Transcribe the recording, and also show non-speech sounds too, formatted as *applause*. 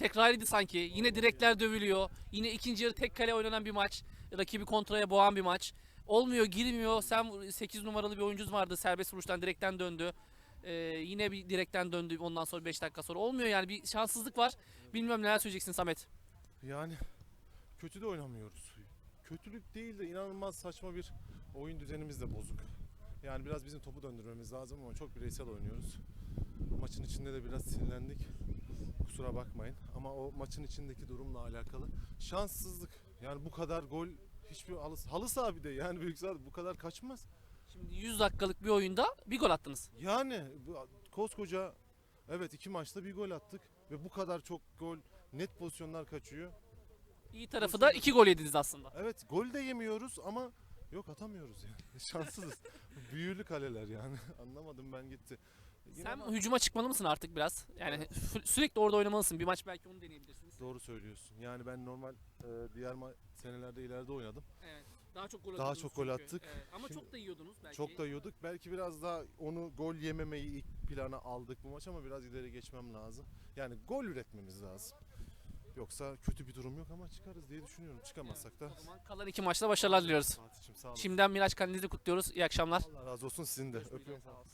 tekrarıydı sanki. Yine direkler dövülüyor. Yine ikinci yarı tek kale oynanan bir maç. Rakibi kontraya boğan bir maç. Olmuyor, girmiyor. Sen 8 numaralı bir oyuncunuz vardı. Serbest vuruştan direkten döndü. Ee, yine bir direkten döndü ondan sonra 5 dakika sonra. Olmuyor yani bir şanssızlık var. Bilmiyorum neler söyleyeceksin Samet. Yani kötü de oynamıyoruz. Kötülük değil de inanılmaz saçma bir oyun düzenimiz de bozuk. Yani biraz bizim topu döndürmemiz lazım ama çok bireysel oynuyoruz. Maçın içinde de biraz sinirlendik. Kusura bakmayın. Ama o maçın içindeki durumla alakalı şanssızlık. Yani bu kadar gol hiçbir halı, halı saha bir de yani büyük saha bu kadar kaçmaz. Şimdi 100 dakikalık bir oyunda bir gol attınız. Yani koskoca evet iki maçta bir gol attık ve bu kadar çok gol net pozisyonlar kaçıyor. İyi tarafı da 2 gol yediniz aslında. Evet gol de yemiyoruz ama yok atamıyoruz yani. *laughs* Şanssızız. Büyülü kaleler yani. *laughs* Anlamadım ben gitti. Sen ama- hücuma çıkmalı mısın artık biraz? Yani sü- sürekli orada oynamalısın. Bir maç belki onu deneyebilirsiniz. Doğru söylüyorsun. Yani ben normal e, diğer senelerde ileride oynadım. Evet. Daha çok gol Daha çok gol çünkü. attık. Evet. Ama Şimdi- çok da yiyordunuz belki. Çok da yiyorduk. Belki biraz daha onu gol yememeyi ilk plana aldık bu maç ama biraz ileri geçmem lazım. Yani gol üretmemiz lazım. Yoksa kötü bir durum yok ama çıkarız diye düşünüyorum. Çıkamazsak da. O zaman kalan iki maçta başarılar diliyoruz. Fatih'im sağ olun. Şimdiden Miraç Kandil'i kutluyoruz. İyi akşamlar. Allah razı olsun sizin de. Öpüyorum. sağ olun.